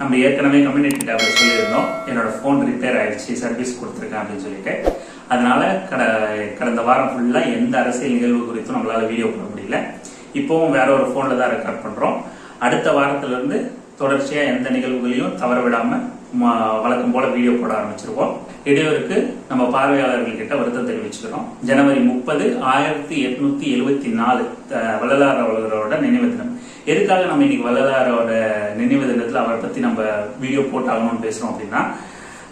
நம்ம ஏற்கனவே கம்யூனிட்டி டேப்ல சொல்லியிருந்தோம். என்னோட ஃபோன் ரிப்பேர் ஆயிடுச்சு சர்வீஸ் கொடுத்துருக்கேன் அப்படின்னு சொல்லிட்டு. அதனால கட கடந்த வாரம் ஃபுல்லா எந்த அரசியல் நிகழ்வு குறித்தும் நம்மளால வீடியோ போட முடியல. இப்போவும் வேற ஒரு ஃபோன்ல தான் ரெக்கார்ட் பண்றோம். அடுத்த வாரத்துல இருந்து தொடர்ச்சியா எந்த நிகழ்வுகளையும் தவற விடாம வழக்கம் போல வீடியோ போட ஆரம்பிச்சிருவோம். இடையூறுக்கு நம்ம பார்வையாளர்கள் கிட்ட வருத்தம் தெரிவிச்சுக்கிறோம். ஜனவரி முப்பது ஆயிரத்தி எட்நூத்தி எழுபத்தி நாலு வள்ளலார் அவர்களோட நினைவு தினம். எதுக்காக நம்ம இன்னைக்கு வள்ளலாரோட நினைவு தினத்துல அவரை பத்தி நம்ம வீடியோ போட்டாகணும்னு பேசுறோம் அப்படின்னா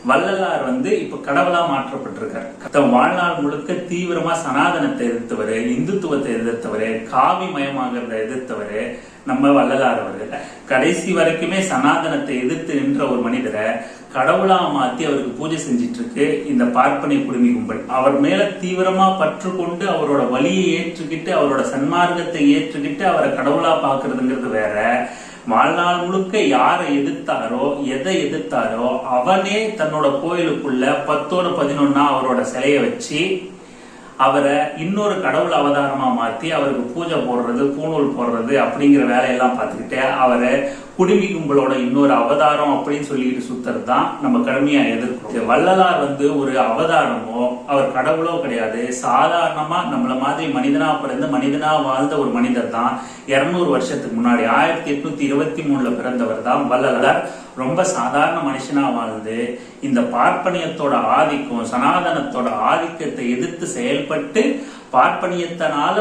வள்ளலார் வந்து இப்ப கடவுளா மாற்றப்பட்டிருக்கார். தன் வாழ்நாள் முழுக்க தீவிரமா சனாதனத்தை எதிர்த்தவர் இந்துத்துவத்தை எதிர்த்தவர் காவி மயமாகிறத எதிர்த்தவர் நம்ம வள்ளலார் அவர்கள். கடைசி வரைக்குமே சனாதனத்தை எதிர்த்து நின்ற ஒரு மனிதரை கடவுளா மாத்தி அவருக்கு பூஜை செஞ்சிட்டு இருக்கு இந்த பார்ப்பனை குடுமி கும்பல். அவர் மேல தீவிரமா பற்று கொண்டு அவரோட வழியை ஏற்றுக்கிட்டு அவரோட சன்மார்க்கத்தை ஏற்றுக்கிட்டு அவரை கடவுளா பாக்குறதுங்கிறது வேற. வாழ்நாள் முழுக்க யாரை எதிர்த்தாரோ எதை எதிர்த்தாரோ அவனே தன்னோட கோயிலுக்குள்ள பத்தோட பதினொன்னா அவரோட சிலையை வச்சு அவரை இன்னொரு கடவுள் அவதாரமா மாத்தி அவருக்கு பூஜை போடுறது பூணூல் போடுறது அப்படிங்கிற வேலையெல்லாம் பார்த்துக்கிட்டு அவரை குடுமி கும்பலோட இன்னொரு அவதாரம் அப்படின்னு சொல்லிட்டு சுத்துறது தான் நம்ம கடுமையா எதிர்க்கிறோம். வள்ளலார் வந்து ஒரு அவதாரமோ அவர் கடவுளோ கிடையாது. சாதாரணமா நம்மள மாதிரி மனிதனா பிறந்து மனிதனா வாழ்ந்த ஒரு மனிதர் தான். இருநூறு வருஷத்துக்கு முன்னாடி ஆயிரத்தி எட்நூத்தி இருபத்தி மூணுல பிறந்தவர் தான் வள்ளலார். ரொம்ப சாதாரண மனுஷனா வாழ்ந்து இந்த பார்ப்பனியத்தோட ஆதிக்கம் சனாதனத்தோட ஆதிக்கத்தை எதிர்த்து செயல்பட்டு பார்ப்பனியத்தனால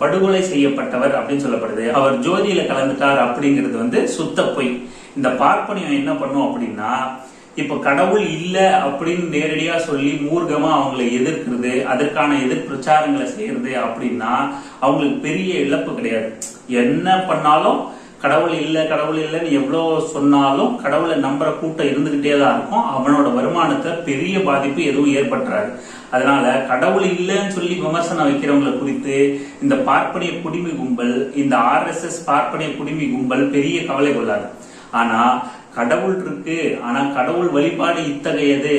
படுகொலை செய்யப்பட்டவர் அப்படின்னு சொல்லப்படுது. அவர் ஜோதியில கலந்துட்டார் அப்படிங்கிறது வந்து சுத்த பொய். இந்த பார்ப்பனியம் என்ன பண்ணும் அப்படின்னா இப்ப கடவுள் இல்ல அப்படின்னு நேரடியா சொல்லி மூர்க்கமா அவங்களை எதிர்க்கிறது அதற்கான எதிர் பிரச்சாரங்களை செய்யறது அப்படின்னா அவங்களுக்கு பெரிய இழப்பு கிடையாது. என்ன பண்ணாலும் கடவுள் இல்லை கடவுள் இல்லைன்னு எவ்வளோ சொன்னாலும் கடவுளை நம்புற கூட்டம் இருந்துக்கிட்டே தான் இருக்கும். அவனோட வருமானத்தில் பெரிய பாதிப்பு எதுவும் ஏற்பட்டுறாரு அதனால கடவுள் இல்லைன்னு சொல்லி விமர்சனம் வைக்கிறவங்களை குறித்து இந்த பார்ப்பனிய குடிமி கும்பல் இந்த ஆர்எஸ்எஸ் பார்ப்பனிய குடிமி கும்பல் பெரிய கவலை கொள்ளாது. ஆனா கடவுள் இருக்கு ஆனா கடவுள் வழிபாடு இத்தகையது.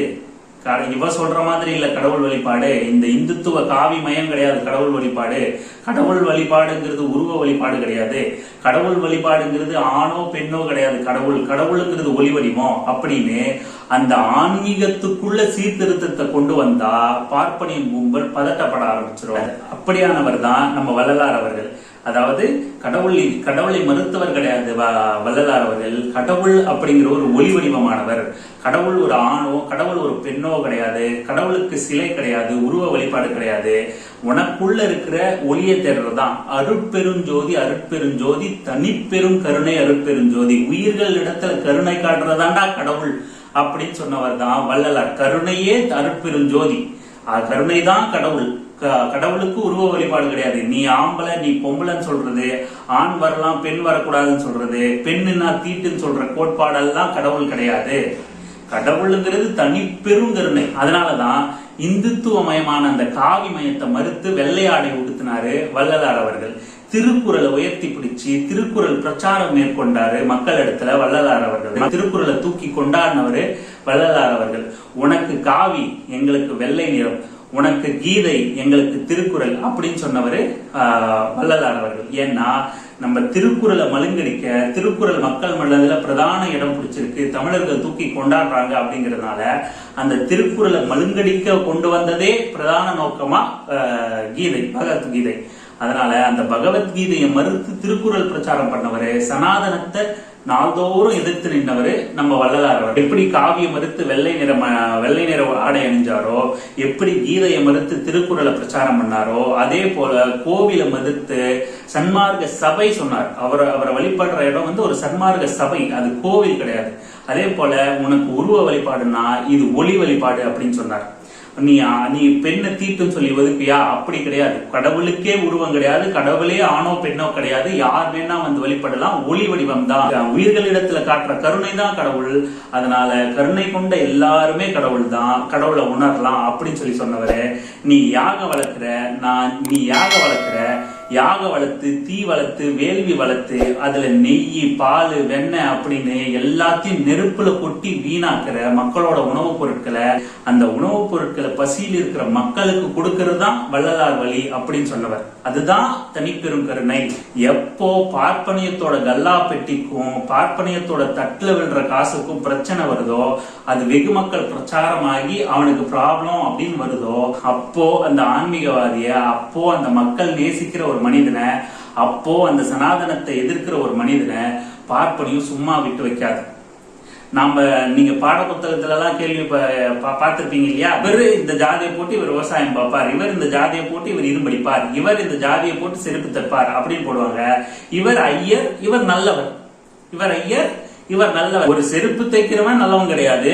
இவ சொல்ற மாதிரி இல்ல கடவுள் வழிபாடு. இந்த இந்துத்துவ காவி மயம் கிடையாது கடவுள் வழிபாடு. கடவுள் வழிபாடுங்கிறது உருவ வழிபாடு கிடையாது. கடவுள் வழிபாடுங்கிறது ஆணோ பெண்ணோ கிடையாது. கடவுள் கடவுளுங்கிறது ஒளி வடிவம் அப்படின்னு அந்த ஆன்மீகத்துக்குள்ள சீர்திருத்தத்தை கொண்டு வந்தா பார்ப்பனியின் கும்பல் பதட்டப்பட ஆரம்பிச்சிரும். அப்படியானவர் தான் நம்ம வள்ளலார் அவர்கள். அதாவது கடவுள் கடவுளை மறுத்தவர் கிடையாது. வள்ளலார் அவர்கள் கடவுள் அப்படிங்கிற ஒரு ஒளி வடிவமானவர். கடவுள் ஒரு ஆணோ கடவுள் ஒரு பெண்ணோ கிடையாது. கடவுளுக்கு சிலை கிடையாது உருவ வழிபாடு கிடையாது. உனக்குள்ள இருக்கிற ஒளியை தேடுறதுதான். அருட்பெருஞ்சோதி அருட்பெருஞ்சோதி தனிப்பெரும் கருணை அருட்பெருஞ்சோதி. உயிர்கள் இடத்துல கருணை காட்டுறதாண்டா கடவுள் அப்படின்னு சொன்னவர் தான் வள்ளலார். கருணையே அருட்பெருஞ்சோதி. கருணை தான் கடவுள். கடவுளுக்கு உருவ வழிபாடு கிடையாது. நீ ஆம்பளை நீ பொம்பளைன்னு சொல்றது ஆண் வரலாம் பெண் வரக்கூடாதுன்னு சொல்றது பெண்ணுன்னா தீட்டுன்னு சொல்ற கோட்பாடெல்லாம் கடவுள் கிடையாது. கடவுளுங்கிறது தனி பெருங்கருணை. அதனாலதான் இந்துத்துவமயமான அந்த காவி மயத்தை மறுத்து வெள்ளை ஆடை உடுத்தினாரு வள்ளலார் அவர்கள். திருக்குறளை உயர்த்தி பிடிச்சு திருக்குறள் பிரச்சாரம் மேற்கொண்டாரு மக்கள் இடத்துல வள்ளலார் அவர்கள். திருக்குறளை தூக்கி கொண்டாடினவரு வள்ளலார் அவர்கள். உனக்கு காவி எங்களுக்கு வெள்ளை நிறம். உனக்கு கீதை எங்களுக்கு திருக்குறள் அப்படின்னு சொன்னவரு ஆஹ், வள்ளலார் அவர்கள் ஏன்னா நம்ம திருக்குறளை மழுங்கடிக்க திருக்குறள் மக்கள் மல்லதுல பிரதான இடம் பிடிச்சிருக்கு. தமிழர்கள் தூக்கி கொண்டாடுறாங்க அப்படிங்கறதுனால அந்த திருக்குறளை மழுங்கடிக்க கொண்டு வந்ததே பிரதான நோக்கமா ஆஹ், கீதை பகவத்கீதை அதனால அந்த பகவத்கீதையை மறுத்து திருக்குறள் பிரச்சாரம் பண்ணவரு சனாதனத்தை நாள்தோறும் எதிர்த்து நின்றவர் நம்ம வள்ளலார் அவர். எப்படி காவியம் மறுத்து வெள்ளை நிற ம- வெள்ளை நிற ஆடை அணிஞ்சாரோ எப்படி கீதையை மறுத்து திருக்குறளை பிரச்சாரம் பண்ணாரோ அதே போல கோவிலை மறுத்து சன்மார்க்க சபை சொன்னார். அவர் அவரை வழிபடுற இடம் வந்து ஒரு சன்மார்க்க சபை அது கோவில் கிடையாது. அதே போல உனக்கு உருவ வழிபாடுனா இது ஒளி வழிபாடு அப்படின்னு சொன்னார். நீ நீ பெண்ணை தீட்டுன்னு சொல்லி ஒதுப்பியா அப்படி கிடையாது. கடவுளுக்கே உருவம் கிடையாது. கடவுளே ஆணோ பெண்ணோ கிடையாது. யார் வேணா வந்து வழிபடலாம். ஒளி வடிவம் தான். உயிர்களிடத்துல காட்டுற கருணை தான் கடவுள். அதனால கருணை கொண்ட எல்லாருமே கடவுள் தான். கடவுளை உணரலாம் அப்படின்னு சொல்லி சொன்னவரே நீ யாக வளர்க்குற நான் நீ யாக வளர்க்குற யாக வளர்த்து தீ வளர்த்து வேள்வி வளர்த்து அதுல நெய் பால் வெண்ணெய் அப்படின்னு எல்லாத்தையும் நெருப்புல கொட்டி வீணாக்குற மக்களோட உணவுப் பொருட்களை அந்த உணவுப் பொருட்களை பசியில் இருக்கிற மக்களுக்கு கொடுக்கறது தான் வள்ளலார் வழி அப்படின்னு சொன்னவர். அதுதான் தனிப்பெரும் கருணை. எப்போ பார்ப்பனியத்தோட கல்லா பெட்டிக்கும் பார்ப்பனியத்தோட தட்டுல விழுற காசுக்கும் பிரச்சனை வருதோ அது வெகு மக்கள் பிரச்சாரமாகி அவனுக்கு ப்ராப்ளம் அப்படின்னு வருதோ அப்போ அந்த ஆன்மீகவாதிய அப்போ அந்த மக்கள் நேசிக்கிற ஒரு மனிதனை அப்போ அந்த சனாதனத்தை எதிர்க்கிற ஒரு மனிதனை பார்ப்பனையும் சும்மா விட்டு வைக்காது. நாம நீங்க பாட புத்தகத்துலலாம் கேள்வி பார்த்துருப்பீங்க பார்த்திருப்பீங்க இல்லையா? இவர் இந்த ஜாதியை போட்டு இவர் விவசாயம் பார்ப்பார். இவர் இந்த ஜாதியை போட்டு இவர் இரும்படிப்பார் இவர் இந்த ஜாதியை போட்டு செருப்பு தைப்பார் அப்படின்னு போடுவாங்க. இவர் ஐயர் இவர் நல்லவர். இவர் ஐயர் இவர் நல்லவர். ஒரு செருப்பு தைக்கிறவன் நல்லவன் கிடையாது.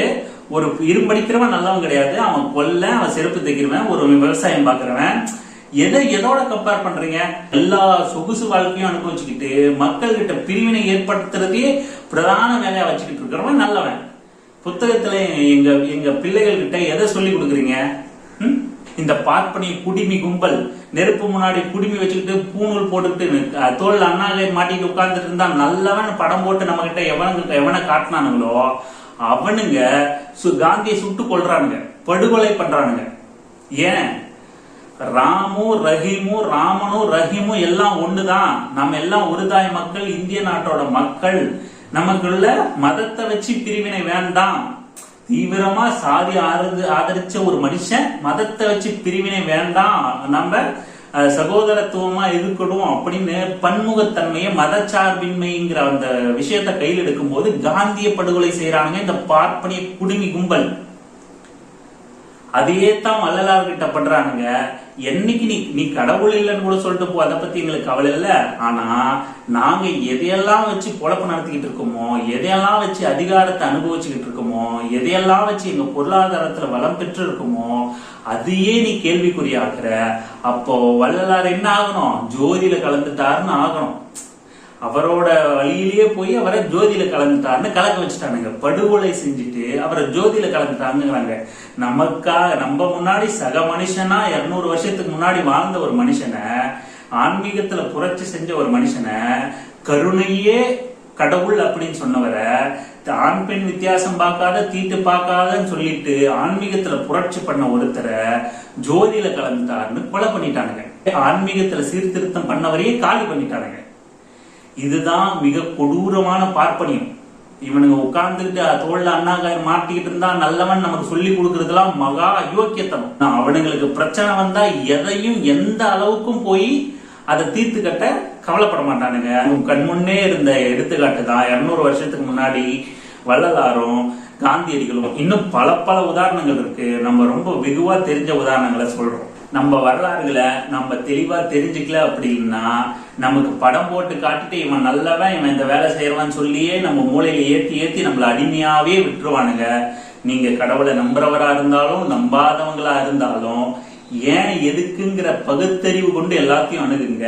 ஒரு இரும்படிக்கிறவன் நல்லவன் கிடையாது. அவன் கொல்ல அவன் செருப்பு தைக்கிறவன் ஒரு விவசாயம் பார்க்கிறவன். எதை எதோட கம்பேர் பண்றீங்க? எல்லா சொகுசு வாழ்க்கையும் அனுபவிச்சுக்கிட்டு மக்கள் கிட்ட பிரிவினை ஏற்படுத்துறதே பிரதான வேலையா வச்சுக்கிட்டு இருக்கிறவன் நல்லவன். புத்தகத்துல எங்க எங்க பிள்ளைகள் கிட்ட எதை சொல்லி கொடுக்குறீங்க? ம்? இந்த பார்ப்பனிய குடிமி கும்பல் நெருப்பு முன்னாடி குடிமி வச்சுக்கிட்டு பூணூல் போட்டுக்கிட்டு தோல் அண்ணாலே மாட்டிட்டு உட்கார்ந்துட்டு இருந்தா நல்லவன் படம் போட்டு நம்ம கிட்ட எவனுங்க எவனை காட்டினானுங்களோ அவனுங்க சு- காந்தியை சுட்டு கொள்றானுங்க படுகொலை பண்றானுங்க. ஏன்? ராமு ரஹீமு ராமனு ரஹீமு எல்லாம் ஒண்ணுதான். நம்ம எல்லாம் ஒரு தாய் மக்கள் இந்திய நாட்டோட மக்கள். நமக்குள்ள மதத்தை வச்சு பிரிவினை வேண்டாம். தீவிரமா சாதி ஆதரி ஆதரிச்ச ஒரு மனுஷன் மதத்தை வச்சு பிரிவினை வேண்டாம். நம்ம சகோதரத்துவமா இருக்கணும் அப்படின்னு பன்முகத்தன்மையை மதச்சார்பின்மைங்கிற அந்த விஷயத்தை கையில் எடுக்கும் போது காந்திய படுகொலை செய்யறாங்க இந்த பார்ப்பனிய குடுமி கும்பல். அதையே தான் வள்ளலார் கிட்ட பண்றானுங்க. என்னைக்கு நீ நீ கடவுள் இல்லைன்னு கூட சொல்லிட்டு போ அதை பத்தி எங்களுக்கு கவலை இல்ல. ஆனா நாங்க எதையெல்லாம் வச்சு குழப்பம் நடத்திக்கிட்டு இருக்கோமோ எதையெல்லாம் வச்சு அதிகாரத்தை அனுபவிச்சுக்கிட்டு இருக்கோமோ எதையெல்லாம் வச்சு எங்க பொருளாதாரத்துல வளம் பெற்று இருக்குமோ அதையே நீ கேள்விக்குறியாக்குற. அப்போ வள்ளலார் என்ன ஆகணும்? ஜோதியில கலந்துட்டாருன்னு ஆகணும். அவரோட வழியிலேயே போய் அவரை ஜோதியில கலந்துட்டாருன்னு கலக்க வச்சுட்டானுங்க. படுகொலை செஞ்சுட்டு அவரை ஜோதியில கலந்துட்டாருங்கிறாங்க நமக்கா நம்ம முன்னாடி சக மனுஷனா இருநூறு வருஷத்துக்கு முன்னாடி வாழ்ந்த ஒரு மனுஷனை ஆன்மீகத்துல புரட்சி செஞ்ச ஒரு மனுஷனை கருணையே கடவுள் அப்படின்னு சொன்னவரை ஆண் பெண் வித்தியாசம் பார்க்காத தீட்டு பார்க்காதன்னு சொல்லிட்டு ஆன்மீகத்துல புரட்சி பண்ண ஒருத்தரை ஜோதியில கலந்துட்டாருன்னு கொலை பண்ணிட்டானுங்க. ஆன்மீகத்துல சீர்திருத்தம் பண்ணவரையே காலி பண்ணிட்டானுங்க. இதுதான் மிக கொடூரமான பார்ப்பனியம். இவனுங்க உட்கார்ந்துக்கிட்டு தோல்ல அண்ணாகாயர் மாட்டிக்கிட்டு இருந்தா நல்லவன் நமக்கு சொல்லி கொடுக்கறதுலாம் மகா அயோக்கியத்தனம். அவனுங்களுக்கு பிரச்சனை வந்தா எதையும் எந்த அளவுக்கும் போய் அதை தீர்த்து கட்ட கவலைப்பட மாட்டானுங்க. உன் கண் முன்னே இருந்த எடுத்துக்காட்டு தான். இருநூறு வருஷத்துக்கு முன்னாடி வள்ளலாரும் காந்தியடிகளும் இன்னும் பல பல உதாரணங்கள் இருக்கு. நம்ம ரொம்ப வெகுவா தெரிஞ்ச உதாரணங்களை சொல்றோம். நம்ம வரலாறுகளை நம்ம தெளிவா தெரிஞ்சுக்கல அப்படின்னா நமக்கு படம் போட்டு காட்டிட்டு இவன் நல்லவன் இவன் இந்த வேலை செய்யறவான்னு சொல்லியே நம்ம மூளையில ஏத்தி ஏத்தி நம்மள அடிமையாவே விட்டுருவானுங்க. நீங்க கடவுளை நம்புறவரா இருந்தாலும் நம்பாதவங்களா இருந்தாலும் ஏன் எதுக்குங்கிற பகுத்தறிவு கொண்டு எல்லாத்தையும் அணுகுங்க.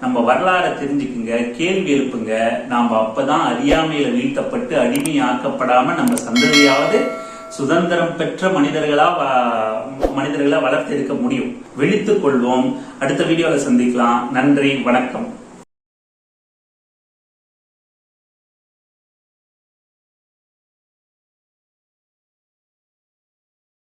நம்ம வரலாறை தெரிஞ்சுக்குங்க கேள்வி எழுப்புங்க. நாம அப்பதான் அறியாமையில வீழ்த்தப்பட்டு அடிமையாக்கப்படாம நம்ம சந்ததியாவது சுதந்திரம் பெற்ற மனிதர்களா மனிதர்களா வளர்த்து இருக்க முடியும். விழித்துக் கொள்வோம். அடுத்த வீடியோவில் சந்திக்கலாம். நன்றி. வணக்கம்.